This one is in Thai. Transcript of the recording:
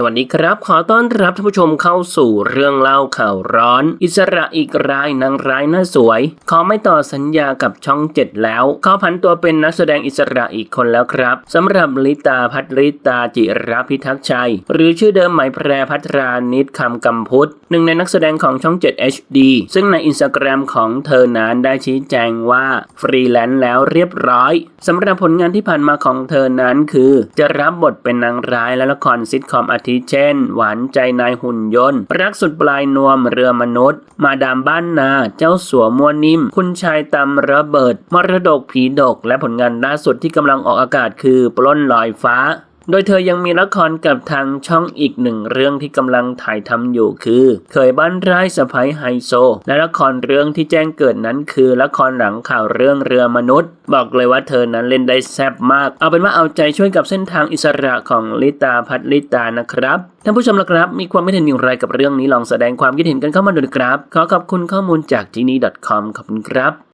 สวัสดีครับ ขอต้อนรับท่านผู้ชมเข้าสู่เรื่องเล่าข่าวร้อน อิสระอีกรายนางร้ายหน้าสวย ขอไม่ต่อสัญญากับช่องเจ็ดแล้วขอผันตัวเป็นนักแสดงอิสระอีกคนแล้วครับสำหรับลิตาพัทริตาจิรพิทักษ์ชัย หรือชื่อเดิมหมายแพรพัทรานิดคำกำพุทธหนึ่งในนักแสดงของช่อง 7 HD ซึ่งในอินสตาแกรมของเธอนั้นได้ชี้แจงว่าฟรีแลนซ์แล้วเรียบร้อยสำหรับผลงานที่ผ่านมาของเธอนั้นคือ จะรับบทเป็นนางร้ายและละครซิทคอมอาทิเช่น หวานใจนายหุ่นยนต์ รักสุดปลายนวมเรือมนุษย์ มาดามบ้านนา เจ้าสัวมัวนิ่ม คุณชายตำระเบิด มรดกผีดก และผลงานล่าสุดที่กำลังออกอากาศคือ ปล้นลอยฟ้า โดยเธอยังมีละครกับทางช่องอีกหนึ่งเรื่องที่กำลังถ่ายทำอยู่คือ เคยบ้านไร้สะพ้ยไฮโซ และละครเรื่องที่แจ้งเกิดนั้นคือละครหลังข่าวเรื่องเรือมนุษย์ บอกเลยว่าเธอนั้นเล่นได้แซ่บมาก เอาเป็นว่าเอาใจช่วยกับเส้นทางอิสระของลิตาพัทลิตานะครับท่านผู้ชมละครับ มีความคิดเห็นอย่างไรกับเรื่องนี้ลองแสดงความคิดเห็นกันเข้ามาดูนะครับ ขอขอบคุณข้อมูลจาก genie.com ขอบคุณครับ